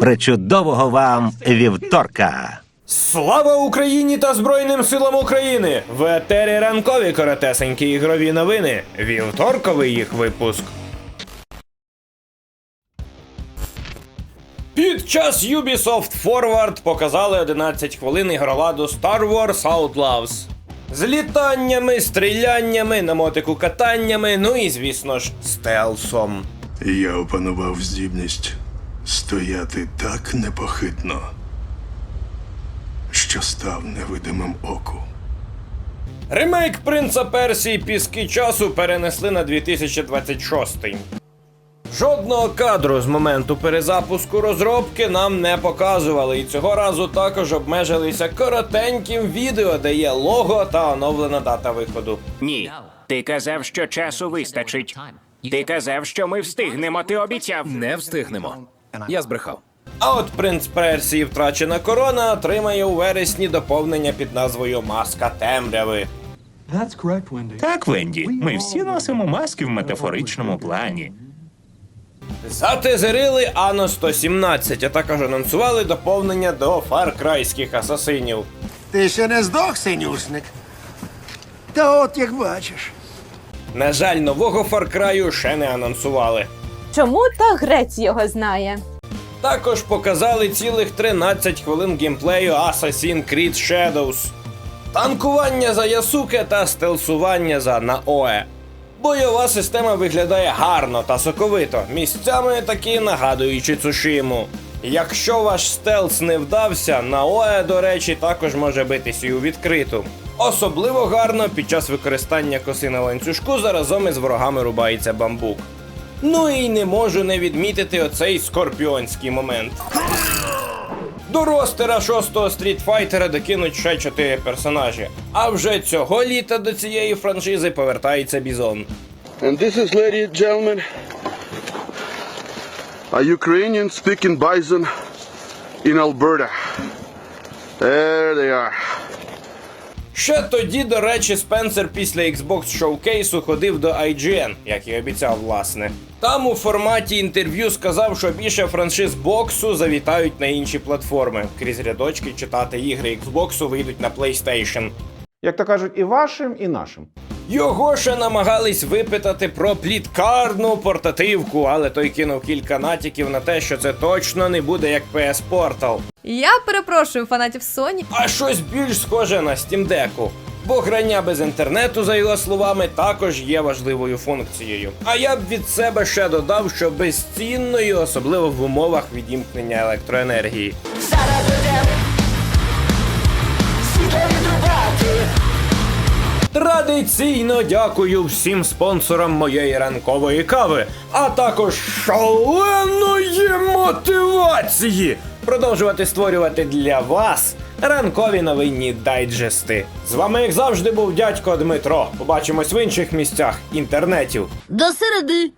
Причудового вам вівторка! Слава Україні та Збройним силам України! В етері ранкові коротесенькі ігрові новини. Вівторковий їх випуск. Під час Ubisoft Forward показали 11 хвилин ігроладу Star Wars Outlaws. З літаннями, стріляннями, на мотику катаннями, ну і звісно ж, стелсом. Я опанував здібність стояти так непохитно, що став невидимим оку. Ремейк Принца Персії Піски часу перенесли на 2026. Жодного кадру з моменту перезапуску розробки нам не показували, і цього разу також обмежилися коротеньким відео, де є лого та оновлена дата виходу. Ні. Ти казав, що часу вистачить. Ти казав, що ми встигнемо, ти обіцяв. Не встигнемо. Я збрехав. А от принц Персії втрачена корона отримає у вересні доповнення під назвою Маска темряви. Так, Венді, ми всі носимо маски в метафоричному плані. Затезерили Ано 117, а також анонсували доповнення до фаркрайських асасинів. Ти ще не здох, синюшник? Та от як бачиш. На жаль, нового Фаркраю ще не анонсували. Чому та грець його знає? Також показали цілих 13 хвилин геймплею Assassin's Creed Shadows. Танкування за Ясуке та стелсування за Наое. Бойова система виглядає гарно та соковито, місцями таки нагадуючи Цушиму. Якщо ваш стелс не вдався, Наое, до речі, також може битись і у відкриту. Особливо гарно під час використання коси на ланцюжку заразом із ворогами рубається бамбук. Ну і не можу не відмітити оцей скорпіонський момент. До ростера шостого стрітфайтера докинуть ще чотири персонажі. А вже цього літа до цієї франшизи повертається Бізон. And this is, ladies and gentlemen, a Ukrainian speaking bison in Alberta. There they are. Ще тоді, до речі, Спенсер після Xbox Showcase ходив до IGN, як і обіцяв, власне. Там у форматі інтерв'ю сказав, що більше франшиз боксу завітають на інші платформи. Крізь рядочки читати ігри Xbox вийдуть на PlayStation. Як то кажуть, і вашим, і нашим. Його ще намагались випитати про пліткарну портативку, але той кинув кілька натяків на те, що це точно не буде як PS Portal, Я перепрошую фанатів Sony. а щось більш схоже на Steam Deck. Бо грання без інтернету, за його словами, також є важливою функцією. А я б від себе ще додав, що безцінною, особливо в умовах відімкнення електроенергії. Традиційно дякую всім спонсорам моєї ранкової кави, а також шаленої мотивації продовжувати створювати для вас ранкові новинні дайджести. З вами, як завжди, був дядько Дмитро. Побачимось в інших місцях інтернетів. До середи.